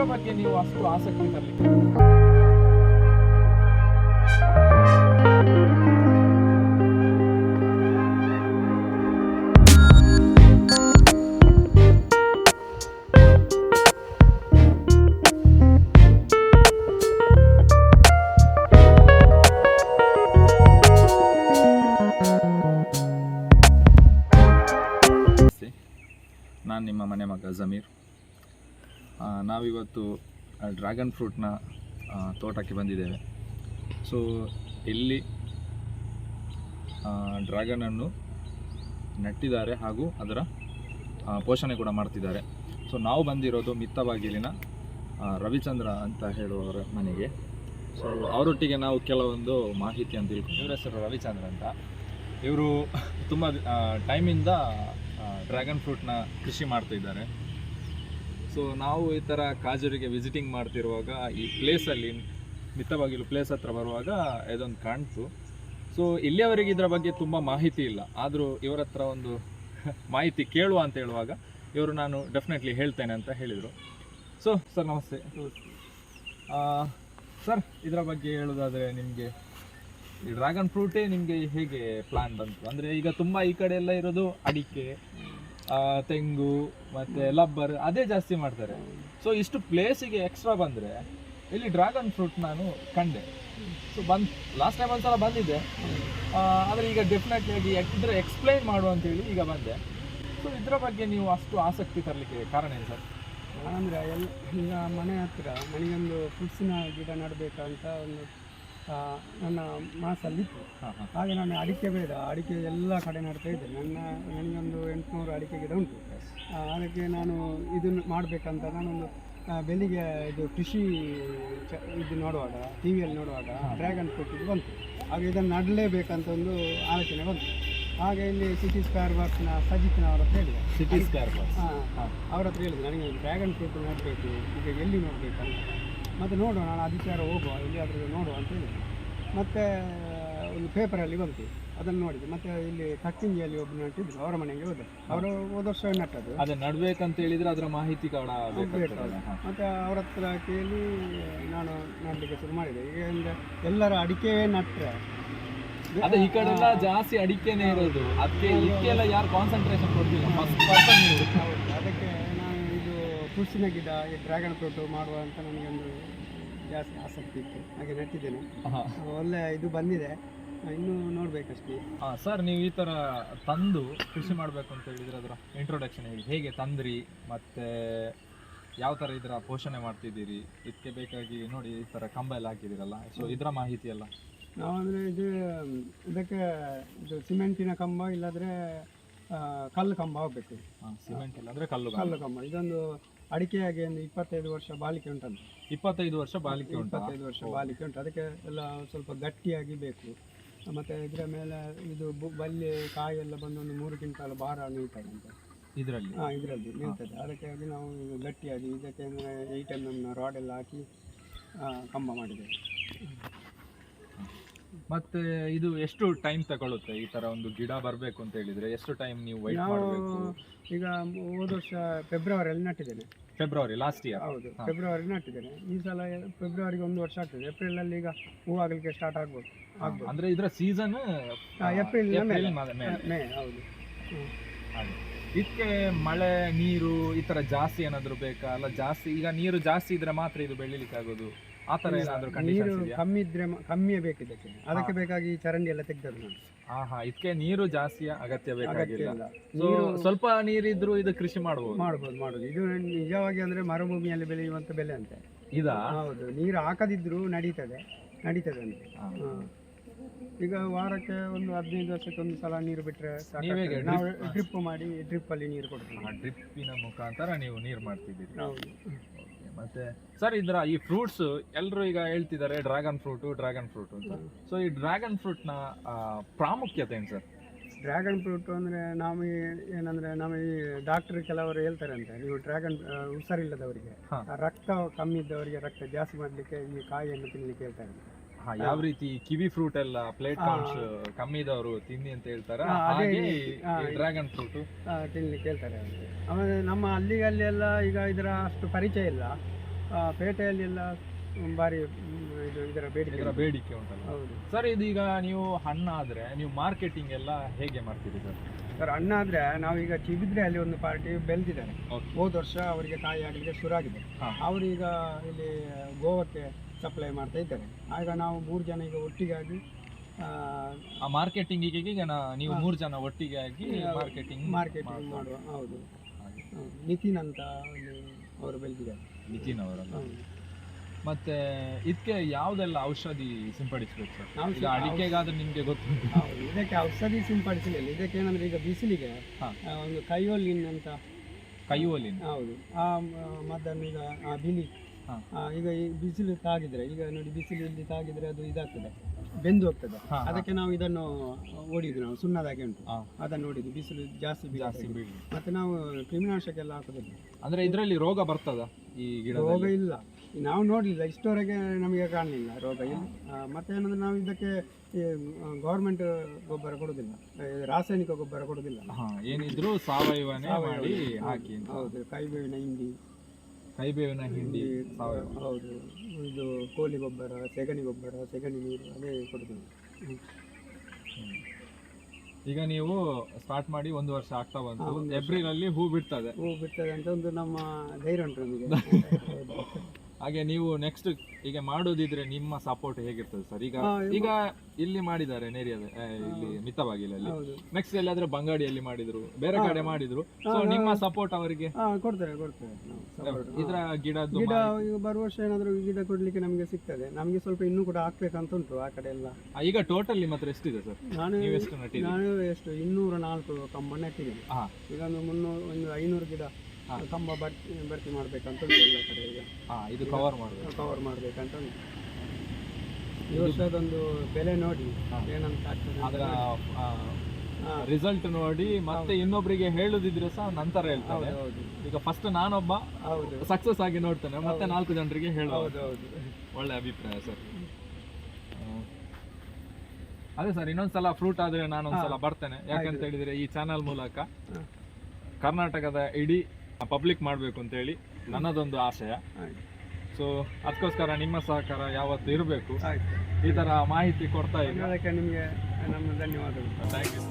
ಇದ್ರ ಬಗ್ಗೆ ನೀವು ಅಷ್ಟು ಆಸಕ್ತಿ ತರಲಿಕ್ಕೆ ನಾನು ನಿಮ್ಮ ಮನೆ ಮಗ ಜಮೀರ್. ನಾವಿವತ್ತು ಡ್ರ್ಯಾಗನ್ ಫ್ರೂಟ್ನ ತೋಟಕ್ಕೆ ಬಂದಿದ್ದೇವೆ. ಸೊ ಇಲ್ಲಿ ಡ್ರ್ಯಾಗನನ್ನು ನೆಟ್ಟಿದ್ದಾರೆ ಹಾಗೂ ಅದರ ಪೋಷಣೆ ಕೂಡ ಮಾಡ್ತಿದ್ದಾರೆ. ಸೊ ನಾವು ಬಂದಿರೋದು ಮಿತ್ತಬಾಗಿಲಿನ ರವಿಚಂದ್ರ ಅಂತ ಹೇಳುವವರ ಮನೆಗೆ. ಸೊ ಅವರೊಟ್ಟಿಗೆ ನಾವು ಕೆಲವೊಂದು ಮಾಹಿತಿ ಅಂತ ತಿಳ್ಕೊಂಡು ಇವರ ಹೆಸರು ರವಿಚಂದ್ರ ಅಂತ. ಇವರು ತುಂಬ ಟೈಮಿಂದ ಡ್ರ್ಯಾಗನ್ ಫ್ರೂಟ್ನ ಕೃಷಿ ಮಾಡ್ತಾ ಇದ್ದಾರೆ ಸೊ ನಾವು ಈ ಥರ ಕಾಜೂರಿಗೆ ವಿಸಿಟಿಂಗ್ ಮಾಡ್ತಿರುವಾಗ ಈ ಪ್ಲೇಸಲ್ಲಿ ಮಿತವಾಗಿಲು ಪ್ಲೇಸ್ ಹತ್ರ ಬರುವಾಗ ಇದೊಂದು ಕಾಣ್ತು. ಸೊ ಇಲ್ಲಿಯವರೆಗೆ ಇದರ ಬಗ್ಗೆ ತುಂಬ ಮಾಹಿತಿ ಇಲ್ಲ. ಆದರೂ ಇವರ ಹತ್ರ ಒಂದು ಮಾಹಿತಿ ಕೇಳುವ ಅಂತ ಹೇಳುವಾಗ ಇವರು ನಾನು ಡೆಫಿನೆಟ್ಲಿ ಹೇಳ್ತೇನೆ ಅಂತ ಹೇಳಿದರು. ಸೊ ಸರ್ ನಮಸ್ತೆ. ಸರ್ ಇದರ ಬಗ್ಗೆ ಹೇಳೋದಾದರೆ ನಿಮಗೆ ಈ ಡ್ರ್ಯಾಗನ್ ಫ್ರೂಟೇ ನಿಮಗೆ ಹೇಗೆ ಪ್ಲ್ಯಾನ್ ಬಂತು? ಅಂದರೆ ಈಗ ತುಂಬ ಈ ಕಡೆ ಎಲ್ಲ ಇರೋದು ಅಡಿಕೆ ತೆಂಗು, ಮತ್ತೆ ಲಬ್ಬರ್, ಅದೇ ಜಾಸ್ತಿ ಮಾಡ್ತಾರೆ. ಸೊ ಇಷ್ಟು ಪ್ಲೇಸಿಗೆ ಎಕ್ಸ್ಟ್ರಾ ಬಂದರೆ, ಇಲ್ಲಿ ಡ್ರ್ಯಾಗನ್ ಫ್ರೂಟ್ ನಾನು ಕಂಡೆ. ಸೊ ಬಂದ್ ಲಾಸ್ಟ್ ಟೈಮ್ ಒಂದ್ಸಲ ಬಂದಿದ್ದೆ. ಆದರೆ ಈಗ ಡೆಫಿನೆಟ್ಲಿ ಆಗಿ ಇದ್ರೆ ಎಕ್ಸ್ಪ್ಲೈನ್ ಮಾಡು ಅಂತೇಳಿ ಈಗ ಬಂದೆ. ಸೊ ಇದರ ಬಗ್ಗೆ ನೀವು ಅಷ್ಟು ಆಸಕ್ತಿ ತರಲಿಕ್ಕೆ ಕಾರಣ ಏನು ಸರ್? ಅಂದರೆ ಎಲ್ಲ ಈಗ ಮನೆ ಹತ್ರ ಮನೆಗೊಂದು ಫ್ರೂಟ್ಸಿನ ಗಿಡ ನೆಡಬೇಕಂತ ಒಂದು ನನ್ನ ಹಾಂ ಹಾಗೆ ನಾನು ಅಡಿಕೆ ಬೇಡ ಅಡಿಕೆ ಎಲ್ಲ ಕಡೆ ನಡ್ತಾ ಇದ್ದೆ. ನನ್ನ ನನಗೊಂದು ಎಂಟುನೂರು ಅಡಿಕೆ ಗಿಡ ಉಂಟು. ಅದಕ್ಕೆ ನಾನು ಇದನ್ನು ಮಾಡಬೇಕಂತ ನಾನೊಂದು ಬೆಳಿಗ್ಗೆ ಇದು ಕೃಷಿ ಚ- ಇದು ನೋಡುವಾಗ ಟಿ ವಿಯಲ್ಲಿ ನೋಡುವಾಗ ಡ್ರ್ಯಾಗನ್ ಫ್ರೂಟ್ ಇದು ಬಂತು. ಹಾಗೆ ಇದನ್ನು ನಡಲೇಬೇಕಂತ ಒಂದು ಆಲೋಚನೆ ಬಂತು. ಹಾಗೆ ಇಲ್ಲಿ ಸಿಟಿ ಸ್ಕ್ವೇರ್ ಬಾಕ್ಸ್ನ ಸಜಿತ್ನವರ ಹತ್ರ ಹೇಳಿದೆ. ಸಿಟಿ ಸ್ಕ್ವೇರ್ ಬಾಕ್ಸ್ ಹಾಂ ಹಾಂ. ಅವ್ರ ಹತ್ರ ಹೇಳಿದೆ ನನಗೆ ಡ್ರ್ಯಾಗನ್ ಫ್ರೂಟ್ ನೋಡಬೇಕು ಈಗ ಎಲ್ಲಿ ನೋಡಬೇಕಂತ ಮತ್ತು ನೋಡುವ ನಾನು ಆದಿತ್ಯವಾರ ಹೋಗುವ ಎಲ್ಲಿಯಾದರೂ ನೋಡುವ ಅಂತ ಹೇಳಿದೆ ಮತ್ತು ಒಂದು ಪೇಪರಲ್ಲಿ ಬಂತು. ಅದನ್ನು ನೋಡಿದೆ. ಮತ್ತು ಇಲ್ಲಿ ಕಟ್ಟಿಂಗಿಯಲ್ಲಿ ಒಬ್ಬರು ನಟ್ಟಿದ್ರು ಅವರ ಮನೆಗೆ ಹೋದೆ. ಅವರು ಹೋದ ವರ್ಷ ನಟ್ಟದ್ದು ಅದೇ ನಡಬೇಕಂತ ಹೇಳಿದ್ರೆ ಅದರ ಮಾಹಿತಿ ಕೂಡ ಮತ್ತು ಅವರ ಹತ್ರ ಕೇಳಿ ನಾನು ನಡಲಿಕ್ಕೆ ಶುರು ಮಾಡಿದೆ. ಈಗ ಅಂದರೆ ಎಲ್ಲರ ಅಡಿಕೆ ನಟ್ಟರೆ ಅದೇ ಈ ಕಡೆ ಎಲ್ಲ ಜಾಸ್ತಿ ಅಡಿಕೆನೇ ಇರೋದು. ಅದಕ್ಕೆ ಇದಕ್ಕೆಲ್ಲ ಯಾರು ಕಾನ್ಸಂಟ್ರೇಷನ್ ಕೊಡ್ತಿಲ್ಲ? ಅದಕ್ಕೆ ಫ್ರೂಟ್ಸಿನ ಗಿಡ ಈ ಡ್ರ್ಯಾಗನ್ ಫ್ರೂಟ್ ಮಾಡುವ ಅಂತ ನನಗೊಂದು ಜಾಸ್ತಿ ಆಸಕ್ತಿ ಇತ್ತು. ಹಾಗೆ ನೆಟ್ಟಿದ್ದೇನೆ. ಒಳ್ಳೆ ಇದು ಬಂದಿದೆ. ಇನ್ನು ನೋಡ್ಬೇಕಷ್ಟೇ. ಸರ್ ನೀವು ಈ ತರ ತಂದು ಕೃಷಿ ಮಾಡಬೇಕು ಅಂತ ಹೇಳಿದ್ರೆ ಅದರ ಇಂಟ್ರೊಡಕ್ಷನ್ ಹೇಳಿ ಹೇಗೆ ತಂದ್ರಿ? ಮತ್ತೆ ಯಾವ ತರ ಇದರ ಪೋಷಣೆ ಮಾಡ್ತಿದ್ದೀರಿ? ಇದಕ್ಕೆ ಬೇಕಾಗಿ ನೋಡಿ ಈ ತರ ಕಂಬ ಎಲ್ಲ ಹಾಕಿದಿರಲ್ಲ ಸೊ ಇದರ ಮಾಹಿತಿ ಎಲ್ಲ. ನಾವು ಅಂದರೆ ಇದು ಇದಕ್ಕೆ ಇದು ಸಿಮೆಂಟಿನ ಕಂಬ ಇಲ್ಲಾದರೆ ಕಲ್ಲು ಕಂಬ ಹೋಗ್ಬೇಕು ಸಿಮೆಂಟ್ ಇಲ್ಲ ಅಂದ್ರೆ ಕಲ್ಲು ಕಲ್ಲು ಕಂಬ. ಇದೊಂದು ಅಡಿಕೆಯಾಗಿ ಒಂದು ಇಪ್ಪತ್ತೈದು ವರ್ಷ ಬಾಳಿಕೆ ಉಂಟಂತೆ ಇಪ್ಪತ್ತೈದು ವರ್ಷ ಬಾಲಿಕೆ ಉಂಟು? ಇಪ್ಪತ್ತೈದು ವರ್ಷ ಬಾಳಿಕೆ ಉಂಟು. ಅದಕ್ಕೆ ಎಲ್ಲ ಸ್ವಲ್ಪ ಗಟ್ಟಿಯಾಗಿ ಬೇಕು. ಮತ್ತು ಇದರ ಮೇಲೆ ಇದು ಬು- ಬಲ್ಲಿ ಕಾಯಿ ಎಲ್ಲ ಬಂದು ಒಂದು ಮೂರು ಕ್ವಿಂಟಾಲ್ ಭಾರ ನಿಲ್ತದೆ ಅಂತ. ಇದರಲ್ಲಿ? ಹಾಂ ಇದರಲ್ಲಿ ನಿಲ್ತದೆ ಅದಕ್ಕಾಗಿ ನಾವು ಗಟ್ಟಿಯಾಗಿ ಇದಕ್ಕೆ ಏಯ್ಟ್ ಎಂ ಎಮ್ನ ರಾಡ್ ಎಲ್ಲ ಹಾಕಿ ಆ, ಕಂಬ ಮಾಡಿದ್ದೇವೆ. ಮತ್ತೆ ಇದು ಎಷ್ಟು ಟೈಮ್ ತಗೊಳುತ್ತೆ ಈ ತರ ಒಂದು ಗಿಡ ಬರ್ಬೇಕು ಅಂತ ಹೇಳಿದ್ರೆ? ಎಷ್ಟು ಟೈಮ್ ನೀವು ವೈಟ್ ನಾವು ಮಾಡಬೇಕು? ಈಗ ಹೋದ ವರ್ಷ ಫೆಬ್ರವರಿಯಲ್ಲಿ ನಟ್ಟಿದ್ದೇನೆ ಫೆಬ್ರವರಿ ಲಾಸ್ಟ್ ಇಯರ್ ಹೌದು ಫೆಬ್ರವರಿ ನಟ್ಟಿದ್ದೇನೆ ಈ ಸಲ ಫೆಬ್ರವರಿಗೆ ಒಂದು ವರ್ಷ ಆಗ್ತದೆ. ಏಪ್ರಿಲ್ ಅಲ್ಲಿ ಈಗ ಹೂವಾಗಲಿಕ್ಕೆ ಸ್ಟಾರ್ಟ್ ಆಗ್ಬೋದು. ಆಗ್ಬೋದು. ಅಂದ್ರೆ ಇದರ ಸೀಸನ್ ಏಪ್ರಿಲ್ ಮೇ ಮೇ ಹೌದು. ಹ್ಮ್. ಹಾಗೆ. ಇದಕ್ಕೆ ಮಳೆ ನೀರು ಈ ತರ ಜಾಸ್ತಿ ಏನಾದ್ರು ಬೇಕಾ? ಅಲ್ಲ ಜಾಸ್ತಿ ಈಗ ನೀರು ಜಾಸ್ತಿ ಇದ್ರೆ ಮಾತ್ರ ಇದು ಬೆಳಿಲಿಕ್ಕೆ ಆಗೋದು. ಆ ಏನಾದ್ರು ನೀರು ಇದೆಯಾ? ಕಮ್ಮಿ ಇದ್ರೆ ಮ- ಕಮ್ಮಿಯೇ ಬೇಕಿದ್ದಕ್ಕೆ ಅದಕ್ಕೆ ಬೇಕಾಗಿ ಈ ಚರಂಡಿ ಎಲ್ಲ ತೆಗ್ದದ್ದು ನಾನು. ಹಾ ಹಾ ಇದಕ್ಕೆ ನೀರು ಜಾಸ್ತಿ ಅಗತ್ಯ ಅಗತ್ಯ ಬೇಕಾಗಿಲ್ಲ ಇಲ್ಲ ಸೊ ಸ್ವಲ್ಪ ನೀರಿದ್ರು ಇದು ಕೃಷಿ ಮಾಡಬಹುದು ಮಾಡ್ಬೋದು ಮಾಡುದು ಇದು ನಿಜವಾಗಿ ಅಂದ್ರೆ ಮರುಭೂಮಿಯಲ್ಲಿ ಬೆಳೆಯುವಂತ ಬೆಲೆ ಅಂತೆ. ಇದ? ಹೌದು. ನೀರು ಹಾಕದಿದ್ರು ನಡೀತದೆ. ನಡೀತದೆ ಅಂತೆ. ಹಾ. ಈಗ ವಾರಕ್ಕೆ ಒಂದು ಹದಿನೈದು ವರ್ಷಕ್ಕೆ ಒಂದು ಸಲ ನೀರು ಬಿಟ್ರೆ ಸಾಕಾಗ್ತದೆ. ನೀವ್ ನಾವು ಡ್ರಿಪ್ ಮಾಡಿ ಡ್ರಿಪ್ ಅಲ್ಲಿ ನೀರು ಕೊಡ್ತೀವಿ. ಡ್ರಿಪ್ಪಿನ ಮುಖಾಂತರ ನೀವು ನೀರು ಮಾಡ್ತಿದ್ದೀರಿ. ಹೌದು. ಮತ್ತೆ ಸರ್ ಇದ್ರ ಈ ಫ್ರೂಟ್ಸ್ ಎಲ್ಲರೂ ಈಗ ಹೇಳ್ತಿದ್ದಾರೆ ಡ್ರ್ಯಾಗನ್ ಫ್ರೂಟ್ ಡ್ರ್ಯಾಗನ್ ಫ್ರೂಟ್ ಅಂತ. ಸೊ ಈ ಡ್ರ್ಯಾಗನ್ ಫ್ರೂಟ್ನ ಪ್ರಾಮುಖ್ಯತೆ ಏನು ಸರ್? ಡ್ರ್ಯಾಗನ್ ಫ್ರೂಟ್ ಅಂದ್ರೆ ನಾವು ಈ- ಏನಂದ್ರೆ ನಾವು ಈ ಡಾಕ್ಟರ್ ಕೆಲವರು ಹೇಳ್ತಾರೆ ಅಂತ ನೀವು ಡ್ರ್ಯಾಗನ್ ಹುಷಾರಿಲ್ಲದವರಿಗೆ ಹಾ. ಆ ರಕ್ತ ಕಮ್ಮಿ ಇದ್ದವರಿಗೆ ರಕ್ತ ಜಾಸ್ತಿ ಮಾಡ್ಲಿಕ್ಕೆ ಈ ಕಾಯಿಯನ್ನು ತಿನ್ನಲಿಕ್ಕೆ ಹೇಳ್ತಾರೆ ಯಾವ ರೀತಿ ಕಿವಿ ಫ್ರೂಟ್ ಎಲ್ಲ ಪ್ಲೇಟ್ ಕಮ್ಮಿ ಇದ್ದವರು ತಿನ್ನಿ ಅಂತ ಹೇಳ್ತಾರ? ಹಾಗೆ ಡ್ರ್ಯಾಗನ್ ಫ್ರೂಟ್ ತಿನ್ನಿ ತಿನ್ಲಿಕ್ಕೆ ಹೇಳ್ತಾರೆ ಅವ್ರಿಗೆ. ಆಮೇಲೆ ನಮ್ಮ ಅಲ್ಲಿ ಅಲ್ಲಿ ಎಲ್ಲ ಈಗ ಇದರ ಅಷ್ಟು ಪರಿಚಯ ಇಲ್ಲ. ಆ, ಪೇಟೆಯಲ್ಲೆಲ್ಲ ಬಾರಿ ಇದು ಇದರ ಬೇಡಿಕೆ ಇದರ. ಬೇಡಿಕೆ ಉಂಟಲ್ಲ. ಹೌದು. ಸರ್ ಇದೀಗ ನೀವು ಹಣ್ಣಾದ್ರೆ ನೀವು ಮಾರ್ಕೆಟಿಂಗ್ ಎಲ್ಲ ಹೇಗೆ ಮಾಡ್ತೀರಿ ಸರ್? ಸರ್ ನಾವು ನಾವೀಗ ಚಿಗಿದ್ರೆ ಅಲ್ಲಿ ಒಂದು ಪಾರ್ಟಿ ಬೆಳೆದಿದ್ದಾರೆ. ಹೋದ ವರ್ಷ ಅವರಿಗೆ ಕಾಯಿ ಆಗಲಿಕ್ಕೆ ಶುರು ಆಗಿದೆ. ಅವರೀಗ ಇಲ್ಲಿ ಗೋವಾಕ್ಕೆ ಸಪ್ಲೈ ಮಾಡ್ತಾ ಇದ್ದಾರೆ. ಆಗ ನಾವು ಮೂರು ಜನ ಈಗ ಒಟ್ಟಿಗಾಗಿ ಆ, ಮಾರ್ಕೆಟಿಂಗಿಗೆ ಈಗ ನಾ- ನೀವು ಮೂರು ಜನ ಒಟ್ಟಿಗೆ ಆಗಿ ಮಾರ್ಕೆಟಿಂಗ್ ಮಾರ್ಕೆಟಿಂಗ್ ಮಾಡುವ ಹೌದು. ಹೌದು. ನಿತಿನ್ ಅಂತ ಒಂದು ಅವರು ಬೆಳೆದಿದ್ದಾರೆ. ನಿತಿನ್ ಅವರಲ್ಲ. ಹೌದು. ಮತ್ತೆ ಇದಕ್ಕೆ ಯಾವ್ದೆಲ್ಲ ಔಷಧಿ ಸಿಂಪಡಿಸ್ಬೇಕು ಸರ್? ಈಗ ಅಡಿಕೆಗಾದ್ರೆ ನಿಮ್ಗೆ ಗೊತ್ತುಂಟು. ಹೌದು ಇದಕ್ಕೆ ಔಷಧಿ ಸಿಂಪಡಿಸಲಿಲ್ಲ ಇದಕ್ಕೆ ಏನಂದ್ರೆ ಈಗ ಬಿಸಿಲಿಗೆ ಹಾ. ಆ, ಒಂದು ಕೈಯೋಲಿನ್ ಅಂತ ಕೈಯೋಲಿನ್. ಹೌದು. ಆ ಮ- ಮದ್ದನ್ನು ಈಗ ಆ ಬಿಳಿ ಈಗ ಈ ಬಿಸಿಲು ತಾಗಿದ್ರೆ ಈಗ ನೋಡಿ ಬಿಸಿಲು ಇಲ್ಲಿ ತಾಗಿದ್ರೆ ಅದು ಇದಾಗ್ತದೆ ಬೆಂದು ಹೋಗ್ತದೆ. ಅದಕ್ಕೆ ನಾವು ಇದನ್ನು ಓಡಿದ್ವಿ ನಾವು ಸುಣ್ಣದಾಗೆ ಉಂಟು. ಅದನ್ನು ನೋಡಿದ್ವಿ ಬಿಸಿಲು ಜಾಸ್ತಿ ಜಾಸ್ತಿ ಮತ್ತೆ ನಾವು ಕ್ರಿಮಿನಾಶಕ ಎಲ್ಲ ಹಾಕೋದಿಲ್ಲ. ಅಂದ್ರೆ ಇದರಲ್ಲಿ ರೋಗ ಬರ್ತದ ಈ ರೋಗ ಇಲ್ಲ. ನಾವು ನೋಡಲಿಲ್ಲ ಇಷ್ಟವರೆಗೆ ನಮಗೆ ಕಾಣಲಿಲ್ಲ ರೋಗ ಇಲ್ಲ. ಮತ್ತೆ ಏನಂದ್ರೆ ನಾವು ಇದಕ್ಕೆ ಗೌರ್ಮೆಂಟ್ ಗೊಬ್ಬರ ಕೊಡುದಿಲ್ಲ. ರಾಸಾಯನಿಕ ಗೊಬ್ಬರ ಕೊಡುದಿಲ್ಲ. ಏನಿದ್ರು ಸಾವಯವನೇ ಸಾವಯವ. ಮಾಡಿ ಹೌದು, ಹಾಕಿ ಹೌದು ಕೈಬೇವಿನ ಹಿಂಡಿ. ಕೈಬೇವಿನ ಹಿಂಡಿ ಸಾವಯವ ಹೌದು ಇದು ಕೋಳಿ ಗೊಬ್ಬರ ಸೆಗಣಿ ಗೊಬ್ಬರ ಸೆಗಣಿ ನೀರು ಅದೇ ಕೊಡ್ತೀವಿ. ಈಗ ನೀವು ಸ್ಟಾರ್ಟ್ ಮಾಡಿ ಒಂದು ವರ್ಷ ಆಗ್ತಾ ಬಂತು. ಏಪ್ರಿಲ್ ಅಲ್ಲಿ ಹೂ ಬಿಡ್ತದೆ ಹೂ ಬಿಡ್ತದೆ ಅಂತ ಒಂದು ನಮ್ಮ ಧೈರ್ಯ ಉಂಟು ನಮಗೆ. ಹಾಗೆ ನೀವು ನೆಕ್ಸ್ಟ್ ಈಗ ಮಾಡೋದಿದ್ರೆ ನಿಮ್ಮ ಸಪೋರ್ಟ್ ಹೇಗಿರ್ತದೆ ಸರ್ ಈಗ ಈಗ ಇಲ್ಲಿ ಮಾಡಿದ್ದಾರೆ ನೇರಿಯದ ಇಲ್ಲಿ ಮಿತ್ತಬಾಗಿಲಲ್ಲಿ ಹೌದು. ನೆಕ್ಸ್ಟ್ ಎಲ್ಲಾದ್ರೂ ಬಂಗಾಡಿಯಲ್ಲಿ ಮಾಡಿದ್ರು ಬೇರೆ ಕಡೆ ಮಾಡಿದ್ರು. ಸೊ ನಿಮ್ಮ ಸಪೋರ್ಟ್ ಅವರಿಗೆ? support. ಹಾ. ಇದರ ಗಿಡ ಬರುವ ವರ್ಷ ಏನಾದರೂ ಗಿಡ ಕೊಡ್ಲಿಕ್ಕೆ ನಮಗೆ ಸಿಗ್ತದೆ. ನಮಗೆ ಸ್ವಲ್ಪ ಇನ್ನೂ ಕೂಡ ಹಾಕ್ಬೇಕಂತ ಉಂಟು ಆ ಕಡೆ ಎಲ್ಲ. ಈಗ ಟೋಟಲ್ ನಿಮ್ಮ ಹತ್ರ ಎಷ್ಟಿದೆ ಸರ್ ನಾನು ಎಷ್ಟು ನಟ್ಟಿದ್ದೀರಿ? ನಾನು ಎಷ್ಟು ಇನ್ನೂರ ನಾಲ್ಕು ಕಂಬ ನೆಟ್ಟಿದ್ದೀನಿ. ಈಗ ಒಂದು ಮುನ್ನೂರು ಒಂದು ಐನೂರು ಗಿಡ. ಕಂಬ ಭರ್ತಿ ಭರ್ತಿ ಮಾಡ್ಬೇಕಂತ ಉಂಟು ಎಲ್ಲ ಕಡೆ ಈಗ. ಹಾ ಇದು ಕವರ್ ಮಾಡಬೇಕು. ಕವರ್ ಮಾಡ್ಬೇಕಂತ ಉಂಟು. ಈ ವರ್ಷದೊಂದು ಬೆಲೆ ನೋಡಿ. ಏನಂತ ಆಗ್ತದೆ ಅದರ ರಿಸಲ್ಟ್ ನೋಡಿ ಮತ್ತೆ ಇನ್ನೊಬ್ಬರಿಗೆ ಹೇಳುದಿದ್ರೆ ಸಹ ನಂತರ ಹೇಳ್ತಾರೆ ಈಗ ಫಸ್ಟ್ ನಾನೊಬ್ಬ ಸಕ್ಸಸ್ ಆಗಿ ನೋಡ್ತೇನೆ. ಮತ್ತೆ ನಾಲ್ಕು ಜನರಿಗೆ ಹೇಳ ಒಳ್ಳೆ ಅಭಿಪ್ರಾಯ ಸರ್. ಅದೇ ಸರ್ ಇನ್ನೊಂದ್ಸಲ ಫ್ರೂಟ್ ಆದ್ರೆ ನಾನೊಂದ್ಸಲ ಬರ್ತೇನೆ. ಯಾಕಂತ ಹೇಳಿದ್ರೆ ಈ ಚಾನಲ್ ಮೂಲಕ ಕರ್ನಾಟಕದ ಇಡೀ ಪಬ್ಲಿಕ್ ಮಾಡಬೇಕು ಅಂತ ಹೇಳಿ ನನ್ನದೊಂದು ಆಶಯ ಸೊ ಅದಕ್ಕೋಸ್ಕರ ನಿಮ್ಮ ಸಹಕಾರ ಯಾವತ್ತು ಇರಬೇಕು. ಈ ತರ ಮಾಹಿತಿ ಕೊಡ್ತಾ ಇದ್ದೀನಿ ಅದಕ್ಕೆ ನಿಮಗೆ ನಮ್ಮ ಧನ್ಯವಾದಗಳು. Thank you